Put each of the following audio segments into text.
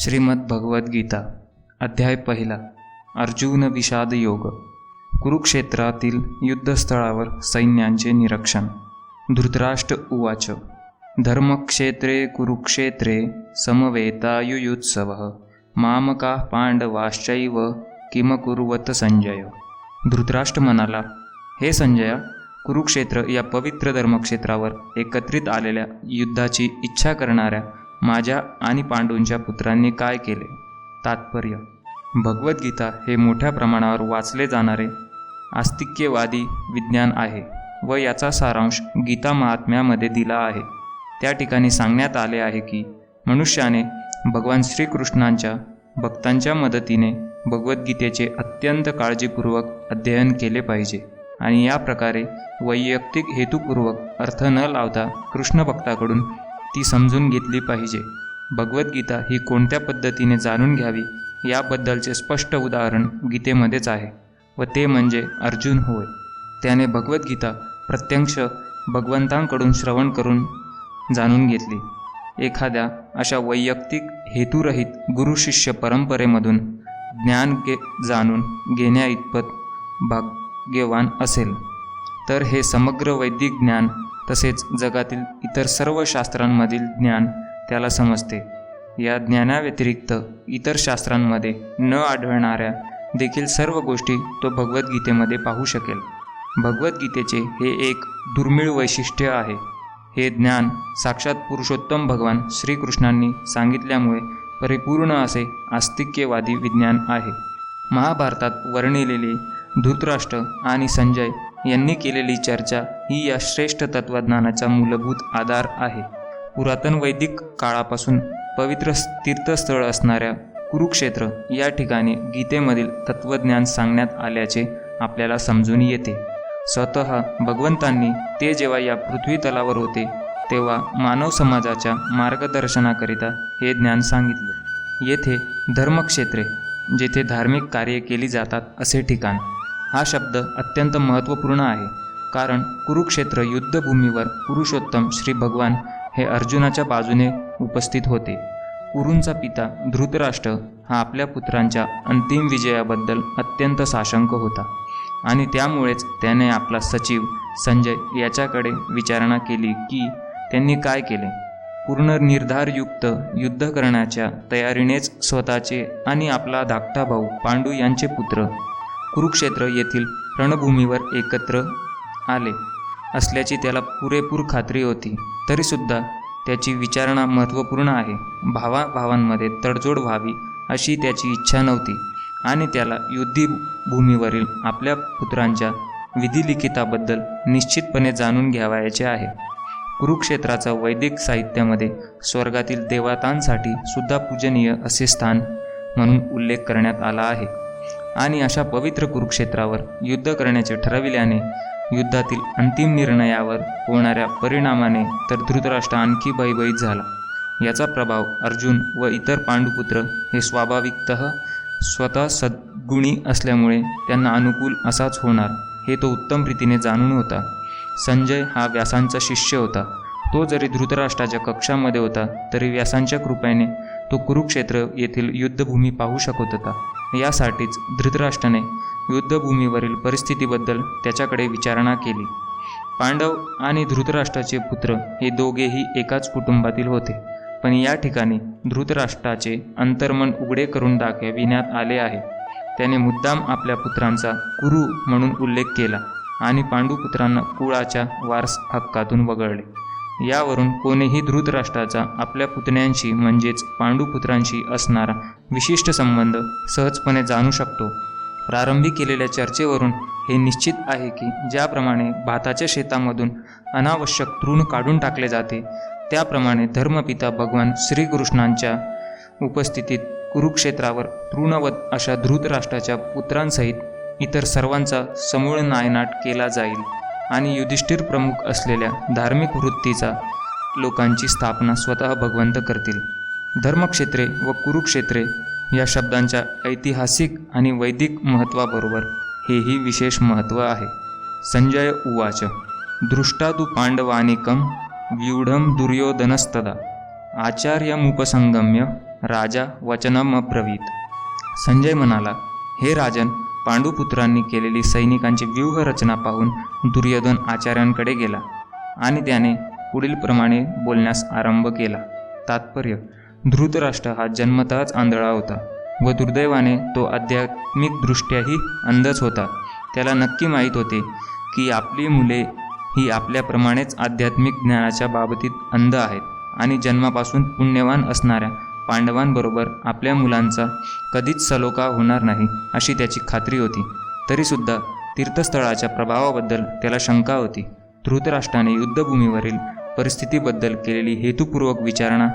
श्रीमद भगवद्गीता अध्याय पहिला अर्जुन विषाद योग. कुरुक्षेत्रातील युद्धस्थळावर सैन्यांचे निरीक्षण. धृतराष्ट्र उवाच. धर्मक्षेत्रे कुरुक्षेत्रे समवेतायुयुत्सव. मामका पांडवाश्चैव किम कुर्वत संजय. धृतराष्ट्र म्हणाला हे संजया कुरुक्षेत्र या पवित्र धर्मक्षेत्रावर एकत्रित आलेल्या युद्धाची इच्छा करणाऱ्या माझ्या आणि पांडूंच्या पुत्रांनी काय केले? तात्पर्य. भगवद्गीता हे मोठ्या प्रमाणावर वाचले जाणारे आस्तिक्यवादी विज्ञान आहे व याचा सारांश गीता महात्म्यामध्ये दिला आहे. त्या ठिकाणी सांगण्यात आले आहे की मनुष्याने भगवान श्रीकृष्णांच्या भक्तांच्या मदतीने भगवद्गीतेचे अत्यंत काळजीपूर्वक अध्ययन केले पाहिजे आणि या प्रकारे वैयक्तिक हेतुपूर्वक अर्थ न लावता कृष्ण भक्ताकडून ती समजून घेतली पाहिजे. भगवद्गीता ही कोणत्या पद्धतीने जाणून घ्यावी याबद्दलचे स्पष्ट उदाहरण गीतेमध्येच आहे व ते म्हणजे अर्जुन होय. त्याने भगवद्गीता प्रत्यक्ष भगवंतांकडून श्रवण करून जाणून घेतली. एखाद्या अशा वैयक्तिक हेतुरहित गुरुशिष्य परंपरेमधून ज्ञान गे जाणून घेण्याइतपत भाग्यवान असेल. तर हे समग्र वैदिक ज्ञान तसेच जगातील इतर सर्व शास्त्रांमधील ज्ञान त्याला समजते. या ज्ञानाव्यतिरिक्त इतर शास्त्रांमध्ये न आढळणाऱ्या देखील सर्व गोष्टी तो भगवद्गीतेमध्ये पाहू शकेल. भगवद्गीतेचे हे एक दुर्मिळ वैशिष्ट्य आहे. हे ज्ञान साक्षात पुरुषोत्तम भगवान श्रीकृष्णांनी सांगितल्यामुळे परिपूर्ण असे आस्तिक्यवादी विज्ञान आहे. महाभारतात वर्णिलेले धृतराष्ट्र आणि संजय यांनी केलेली चर्चा ही या श्रेष्ठ तत्त्वज्ञानाचा मूलभूत आधार आहे. पुरातन वैदिक काळापासून पवित्र तीर्थस्थळ असणाऱ्या कुरुक्षेत्र या ठिकाणी गीतेमधील तत्त्वज्ञान सांगण्यात आल्याचे आपल्याला समजून येते. स्वतः भगवंतांनी ते जेव्हा या पृथ्वी तलावर होते तेव्हा मानव समाजाच्या मार्गदर्शनाकरिता हे ज्ञान सांगितले. येथे धर्मक्षेत्रे जेथे धार्मिक कार्ये केली जातात असे ठिकाण. हा शब्द अत्यंत महत्त्वपूर्ण आहे. कारण कुरुक्षेत्र युद्धभूमीवर पुरुषोत्तम श्री भगवान हे अर्जुनाच्या बाजूने उपस्थित होते. कुरूंचा पिता धृतराष्ट्र हा आपल्या पुत्रांच्या अंतिम विजयाबद्दल अत्यंत साशंक होता आणि त्यामुळेच त्याने आपला सचिव संजय याच्याकडे विचारणा केली की त्यांनी काय केले? पूर्ण निर्धारयुक्त युद्ध करण्याच्या तयारीनेच स्वतःचे आणि आपला धाकटा भाऊ पांडू यांचे पुत्र कुरुक्षेत्र येथील रणभूमीवर एकत्र आले असल्याची त्याला पुरेपूर खात्री होती. तरीसुद्धा त्याची विचारणा महत्त्वपूर्ण आहे. भावा भावांमध्ये तडजोड व्हावी अशी त्याची इच्छा नव्हती आणि त्याला युद्धी भूमीवरील आपल्या पुत्रांच्या विधिलिखिताबद्दल निश्चितपणे जाणून घ्यावायचे आहे. कुरुक्षेत्राचा वैदिक साहित्यामध्ये स्वर्गातील देवतांसाठी सुद्धा पूजनीय असे स्थान म्हणून उल्लेख करण्यात आला आहे. आणि अशा पवित्र कुरुक्षेत्रावर युद्ध करण्याचे ठरविल्याने युद्धातील अंतिम निर्णयावर होणाऱ्या परिणामाने तर धृतराष्ट्र आणखी भयभीत झाला. याचा प्रभाव अर्जुन व इतर पांडुपुत्र हे स्वाभाविकत स्वतः सद्गुणी असल्यामुळे त्यांना अनुकूल असाच होणार हे तो उत्तम रीतीने जाणून होता. संजय हा व्यासांचा शिष्य होता. तो जरी धृतराष्ट्राच्या कक्षामध्ये होता तरी व्यासांच्या कृपेने तो कुरुक्षेत्र येथील युद्धभूमी पाहू शकत होता. यासाठीच धृतराष्ट्राने युद्धभूमीवरील परिस्थितीबद्दल त्याच्याकडे विचारणा केली. पांडव आणि धृतराष्ट्राचे पुत्र हे दोघेही एकाच कुटुंबातील होते. पण या ठिकाणी धृतराष्ट्राचे अंतर्मन उघडे करून दाखविण्यात आले आहे. त्याने मुद्दाम आपल्या पुत्रांचा कुरु म्हणून उल्लेख केला आणि पांडुपुत्रांना कुळाच्या वारस हक्कातून वगळले. यावरून कोणीही धृतराष्ट्राचा आपल्या पुतण्यांशी म्हणजेच पांडुपुत्रांशी असणारा विशिष्ट संबंध सहजपणे जाणू शकतो. प्रारंभी केलेल्या चर्चेवरून हे निश्चित आहे की ज्याप्रमाणे भाताच्या शेतामधून अनावश्यक तृण काढून टाकले जाते त्याप्रमाणे धर्मपिता भगवान श्रीकृष्णांच्या उपस्थितीत कुरुक्षेत्रावर तृणवत अशा धृतराष्ट्राच्या पुत्रांसहित इतर सर्वांचा समूळ नायनाट केला जाईल. आणि युधिष्ठिर प्रमुख असलेल्या धार्मिक वृत्तीचा लोकांची स्थापना स्वतः भगवंत करतील. धर्मक्षेत्रे व कुरुक्षेत्रे या शब्दांच्या ऐतिहासिक आणि वैदिक महत्त्वाबरोबर हेही विशेष महत्त्व आहे. संजय उवाच दृष्टादु पांडवानिकम व्यूढम दुर्योधनस्तदा आचार्यमुपसंगम्य राजा वचनमब्रवीत. संजय म्हणाला हे राजन पांडुपुत्रांनी केलेली सैनिकांची व्यूहरचना पाहून दुर्योधन आचार्यांकडे गेला आणि त्याने पुढीलप्रमाणे बोलण्यास आरंभ केला. तात्पर्य धृतराष्ट्र हा जन्मतःच आंधळा होता व दुर्दैवाने तो आध्यात्मिकदृष्ट्याही अंधच होता. त्याला नक्की माहीत होते की आपली मुले ही आपल्याप्रमाणेच आध्यात्मिक ज्ञानाच्या बाबतीत अंध आहेत आणि जन्मापासून पुण्यवान असणाऱ्या पांडवांबरोबर आपल्या मुलांचा कधीच सलोखा होणार नाही अशी त्याची खात्री होती. तरीसुद्धा तीर्थस्थळाच्या प्रभावाबद्दल त्याला शंका होती. धृतराष्ट्राने युद्धभूमीवरील परिस्थितीबद्दल केलेली हेतुपूर्वक विचारणा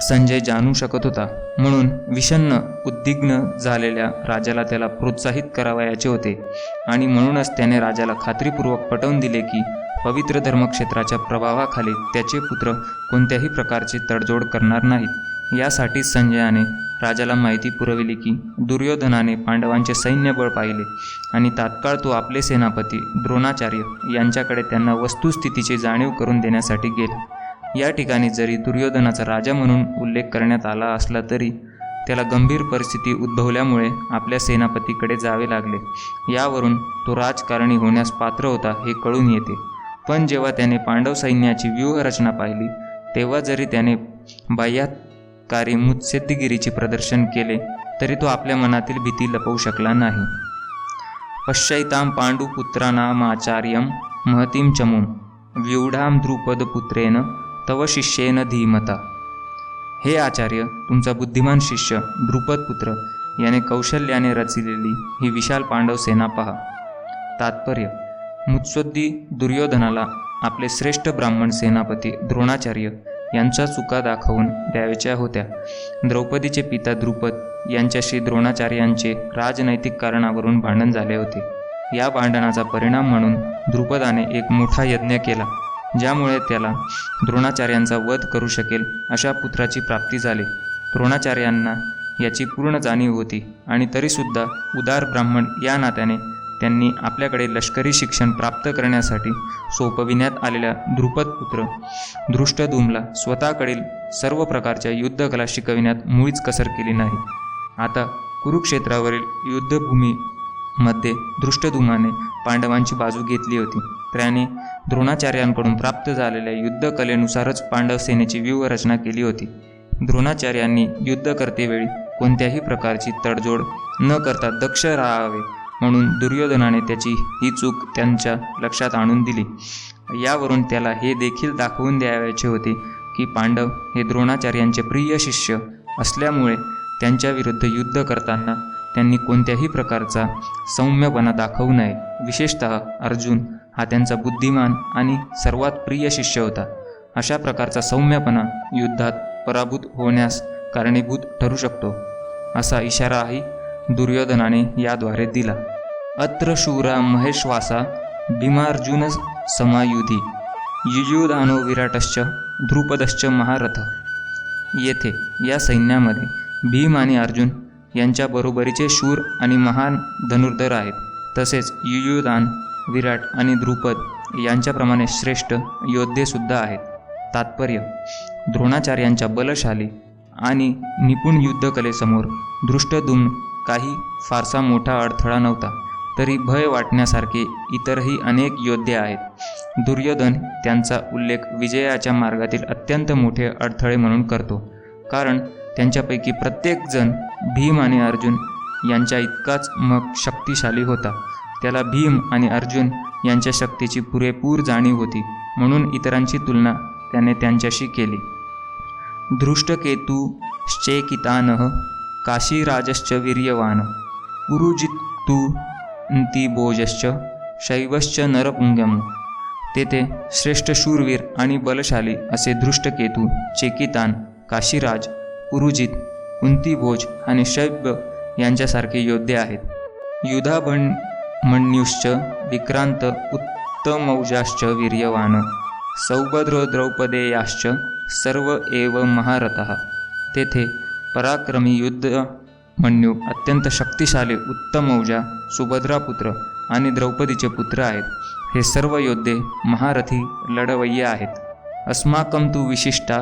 संजय जाणू शकत होता. म्हणून विषन्न उद्विग्न झालेल्या राजाला त्याला प्रोत्साहित करावयाचे होते. आणि म्हणूनच त्याने राजाला खात्रीपूर्वक पटवून दिले की पवित्र धर्मक्षेत्राच्या प्रभावाखाली त्याचे पुत्र कोणत्याही प्रकारची तडजोड करणार नाहीत. यासाठी संजयाने राजाला माहिती पुरविली की दुर्योधनाने पांडवांचे सैन्यबळ पाहिले आणि तात्काळ तो आपले सेनापती द्रोणाचार्य यांच्याकडे त्यांना वस्तुस्थितीची जाणीव करून देण्यासाठी गेला. या ठिकाणी जरी दुर्योधनाचा राजा म्हणून उल्लेख करण्यात आला असला तरी त्याला गंभीर परिस्थिती उद्भवल्यामुळे आपल्या सेनापतीकडे जावे लागले. यावरून तो राजकारणी होण्यास पात्र होता हे कळून येते. पण जेव्हा त्याने पांडव सैन्याची व्यूहरचना पाहिली तेव्हा जरी त्याने बाह्यातकारी मुत्सद्दीगिरीचे प्रदर्शन केले तरी तो आपल्या मनातील भीती लपवू शकला नाही. पश्यैतां पाण्डुपुत्राणामाचार्यं महतीं चमूं व्यूढां द्रुपदपुत्रेन तव शिष्येन धीमता। हे आचार्य तुमचा बुद्धिमान शिष्य द्रुपदपुत्र याने कौशल्याने रचलेली ही विशाल पांडव सेना पहा। तात्पर्य मुत्सद्दी दुर्योधनाला आपले श्रेष्ठ ब्राह्मण सेनापती द्रोणाचार्य यांच्या चुका दाखवून द्यायच्या होत्या. द्रौपदीचे पिता द्रुपद यांच्याशी द्रोणाचार्यांचे राजनैतिक कारणावरून भांडण झाले होते. या भांडणाचा परिणाम म्हणून द्रुपदाने एक मोठा यज्ञ केला ज्यामुळे त्याला द्रोणाचार्यांचा वध करू शकेल अशा पुत्राची प्राप्ती झाली. द्रोणाचार्यांना याची पूर्ण जाणीव होती आणि तरीसुद्धा उदार ब्राह्मण या नात्याने त्यांनी आपल्याकडे लष्करी शिक्षण प्राप्त करण्यासाठी सोपविण्यात आलेल्या ध्रुपदपुत्र धृष्टधूमला स्वतःकडील सर्व प्रकारच्या युद्धकला शिकविण्यात मुळीच कसर केली नाही. आता कुरुक्षेत्रावरील युद्धभूमीमध्ये धृष्टधुमाने पांडवांची बाजू घेतली होती. त्याने द्रोणाचार्यांकडून प्राप्त झालेल्या युद्धकलेनुसारच पांडव सेनेची व्यूहरचना केली होती. द्रोणाचार्यांनी युद्ध करतेवेळी कोणत्याही प्रकारची तडजोड न करता दक्ष राहावे म्हणून दुर्योधनाने त्याची ही चूक त्यांच्या लक्षात आणून दिली. यावरून त्याला हे देखील दाखवून द्यावयाचे होते की पांडव हे द्रोणाचार्यांचे प्रिय शिष्य असल्यामुळे त्यांच्या विरुद्ध युद्ध करताना त्यांनी कोणत्याही प्रकारचा सौम्यपणा दाखवू नये. विशेषतः अर्जुन हा त्यांचा बुद्धिमान आणि सर्वात प्रिय शिष्य होता. अशा प्रकारचा सौम्यपणा युद्धात पराभूत होण्यास कारणीभूत ठरू शकतो. असा इशाराही दुर्योधनाने याद्वारे दिला. अत्र शूरा महेश्वासा भीमार्जुन समायुधी युयुधानो विराटश्च ध्रुपदश्च महारथ. येथे या सैन्यामध्ये भीम आणि अर्जुन यांच्या बरोबरीचे शूर आणि महान धनुर्धर आहेत. तसेच युयुधान विराट आणि द्रुपद यांच्याप्रमाणे श्रेष्ठ योद्धेसुद्धा आहेत. तात्पर्य द्रोणाचार्यांच्या बलशाली आणि निपुण युद्धकलेसमोर दृष्टदुम्न काही फारसा मोठा अडथळा नव्हता तरी भय वाटण्यासारखे इतरही अनेक योद्धे आहेत. दुर्योधन त्यांचा उल्लेख विजयाच्या मार्गातील अत्यंत मोठे अडथळे म्हणून करतो कारण त्यांच्यापैकी प्रत्येकजण भीम आणि अर्जुन यांच्या इतकाच मग शक्तिशाली होता. त्याला भीम आणि अर्जुन यांच्या शक्तीची पुरेपूर जाणीव होती म्हणून इतरांची तुलना त्याने त्यांच्याशी केली. धृष्टकेतू श्चेकितानः काशीराजश्च वीर्यवान। कुरुजित्तू भोजश्च शैवश्च नरपुंगम तेथे श्रेष्ठ शूरवीर आणि बलशाली असे दृष्टकेतू चेकितान काशीराज उरुजित कुंतीभोज आणि शैव्य यांच्यासारखे योद्धे आहेत। युधाभण मण्युश्च विक्रांत उत्तमौजाश्च वीर्यवान। सौभद्र द्रौपदेयाश्च सर्व एव महारथः। तेथे पराक्रमी युद्ध मन्यू अत्यंत शक्तिशाली उत्तम औजा सुभद्रापुत्र आणि द्रौपदीचे पुत्र आहेत. हे सर्व योद्धे महारथी लढवय्ये आहेत. अस्माकं तु विशिष्टा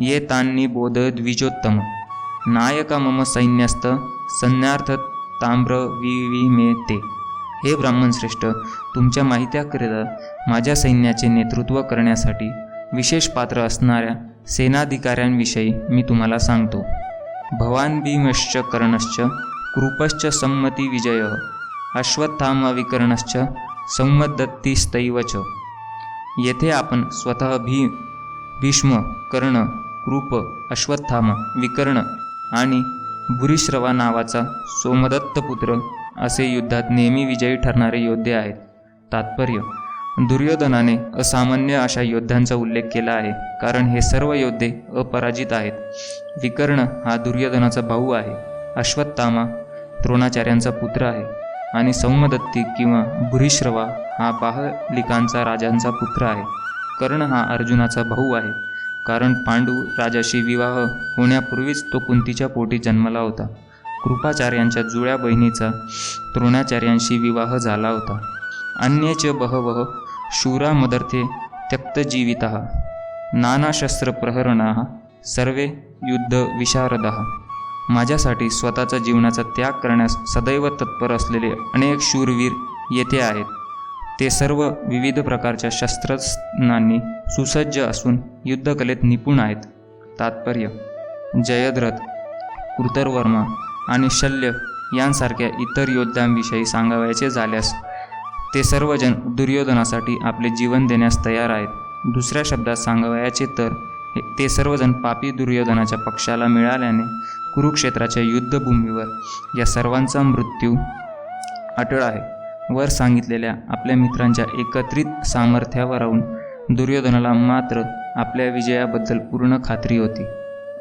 ये तान्नी बोध द्विजोत्तम. नायका मम सैन्यस्त संन्यार्थ ताम्र विवी मे ते हे ब्राह्मण श्रेष्ठ तुमच्या माहित्याकरिता माझ्या सैन्याचे नेतृत्व करण्यासाठी विशेष पात्र असणाऱ्या सेनाधिकाऱ्यांविषयी मी तुम्हाला सांगतो. भवान भीमश्च कर्णश्च कृपश्च संमती विजय अश्वत्थामा विकर्णश्च संमदत्तीस्तैव च। येथे आपण स्वतः भी भीष्म कर्ण कृप अश्वत्थामा विकर्ण आणि भुरीश्रवा नावाचा सोमदत्तपुत्र असे युद्धात नेहमी विजयी ठरणारे योद्धे आहेत. तात्पर्य दुर्योधनाने असामान्य अशा योद्ध्यांचा उल्लेख केला आहे कारण हे सर्व योद्धे अपराजित आहेत. विकर्ण हा दुर्योधनाचा भाऊ आहे अश्वत्थामा द्रोणाचार्यांचा पुत्र आहे आणि सौमदत्ती किंवा भुरीश्रवा हा बाहलिकांचा राजांचा पुत्र आहे. कर्ण हा अर्जुनाचा भाऊ आहे कारण पांडू राजाशी विवाह होण्यापूर्वीच तो कुंतीच्या पोटी जन्मला होता. कृपाचार्यांच्या जुळ्या बहिणीचा द्रोणाचार्यांशी विवाह झाला होता. अन्येच बहवः शूरा मदर्थे त्यक्तजीविता। नानाशस्त्रप्रहरणा सर्वे युद्धविशारदः माझ्यासाठी स्वतःचा जीवनाचा त्याग करण्यास सदैव तत्पर असलेले अनेक शूरवीर येथे आहेत. ते सर्व विविध प्रकारच्या शस्त्रज्ञांनी सुसज्ज असून युद्धकलेत निपुण आहेत. तात्पर्य जयद्रथ कृतरवर्मा आणि शल्य यांसारख्या इतर योद्ध्यांविषयी सांगावयाचे झाल्यास ते सर्वजण दुर्योधनासाठी आपले जीवन देण्यास तयार आहेत. दुसऱ्या शब्दात सांगावयाचे तर हे- ते सर्वजण पापी दुर्योधनाच्या पक्षाला मिळाल्याने कुरुक्षेत्राच्या युद्धभूमीवर या सर्वांचा मृत्यू अटळ आहे. वर सांगितलेल्या आपल्या मित्रांच्या एकत्रित सामर्थ्यावरून दुर्योधनाला मात्र आपल्या विजयाबद्दल पूर्ण खात्री होती.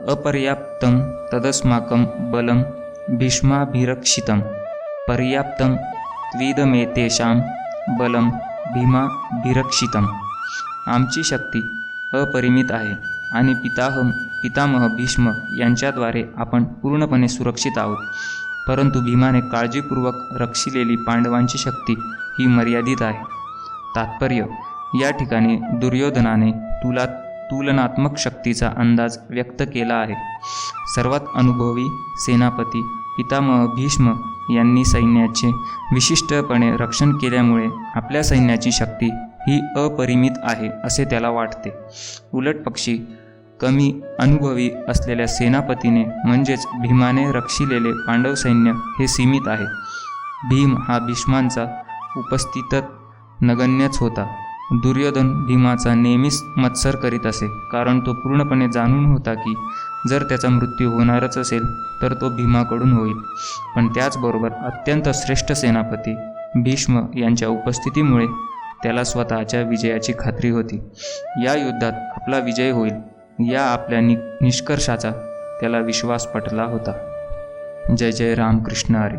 अपर्याप्तम तदस्माकं बलम भीष्माभिरक्षितम. पर्याप्तम त्विदमेतेषां बलम भीमा भिरक्षितम आमची शक्ती अपरिमित आहे आणि पिताह पितामह भीष्म यांच्याद्वारे आपण पूर्णपणे सुरक्षित आहोत. परंतु भीमाने काळजीपूर्वक रक्षिलेली पांडवांची शक्ती ही मर्यादित आहे. तात्पर्य या ठिकाणी दुर्योधनाने तुला तुलनात्मक शक्तीचा अंदाज व्यक्त केला आहे. सर्वात अनुभवी सेनापती पितामह भीष्म यांनी सैन्याचे विशिष्टपणे रक्षण केल्यामुळे आपल्या सैन्याची शक्ती ही अपरिमित आहे असे त्याला वाटते. उलट पक्षी कमी अनुभवी असलेल्या सेनापतीने म्हणजेच भीमाने रक्षिलेले पांडव सैन्य हे सीमित आहे. भीम हा भीष्मांचा उपस्थितत नगण्यच होता. दुर्योधन भीमाचा नेहमीच मत्सर करीत असे कारण तो पूर्णपणे जाणून होता की जर त्याचा मृत्यू होणारच असेल तर तो भीमाकडून होईल. पण त्याचबरोबर अत्यंत श्रेष्ठ सेनापती भीष्म यांच्या उपस्थितीमुळे त्याला स्वतःच्या विजयाची खात्री होती. या युद्धात आपला विजय होईल या आपल्या नि निष्कर्षाचा त्याला विश्वास पटला होता. जय जय रामकृष्ण हरी.